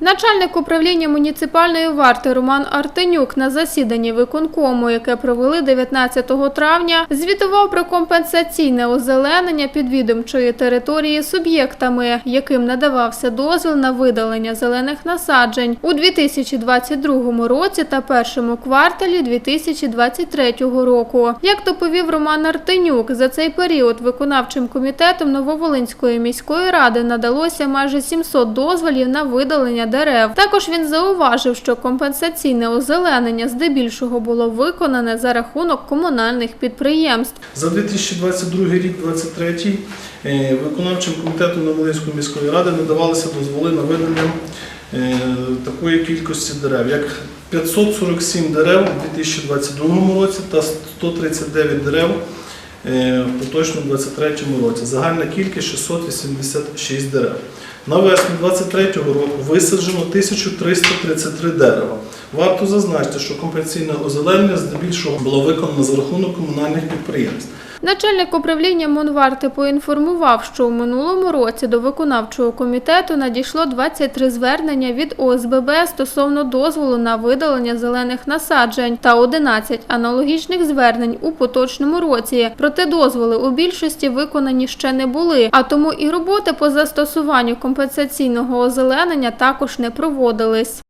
Начальник управління муніципальної варти Роман Артенюк на засіданні виконкому, яке провели 19 травня, звітував про компенсаційне озеленення підвідомчої території суб'єктами, яким надавався дозвіл на видалення зелених насаджень у 2022 році та першому кварталі 2023 року. Як доповів Роман Артенюк, за цей період виконавчим комітетом Нововолинської міської ради надалося майже 700 дозволів на видалення дерев. Також він зауважив, що компенсаційне озеленення здебільшого було виконане за рахунок комунальних підприємств. За 2022 рік 2023 е, виконавчим комітетом Новолинської міської ради надавалися дозволи на видалення е, такої кількості дерев, як 547 дерев у 2022 році та 139 дерев в поточному 2023 році. Загальна кількість 686 дерев. На весну 2023 року висаджено 1333 дерева. Варто зазначити, що компенсійне озеленення здебільшого було виконано за рахунок комунальних підприємств. Начальник управління Монварти поінформував, що у минулому році до виконавчого комітету надійшло 23 звернення від ОСББ стосовно дозволу на видалення зелених насаджень та 11 аналогічних звернень у поточному році. Проте дозволи у більшості виконані ще не були, а тому і роботи по застосуванню компенсаційного озеленення також не проводились.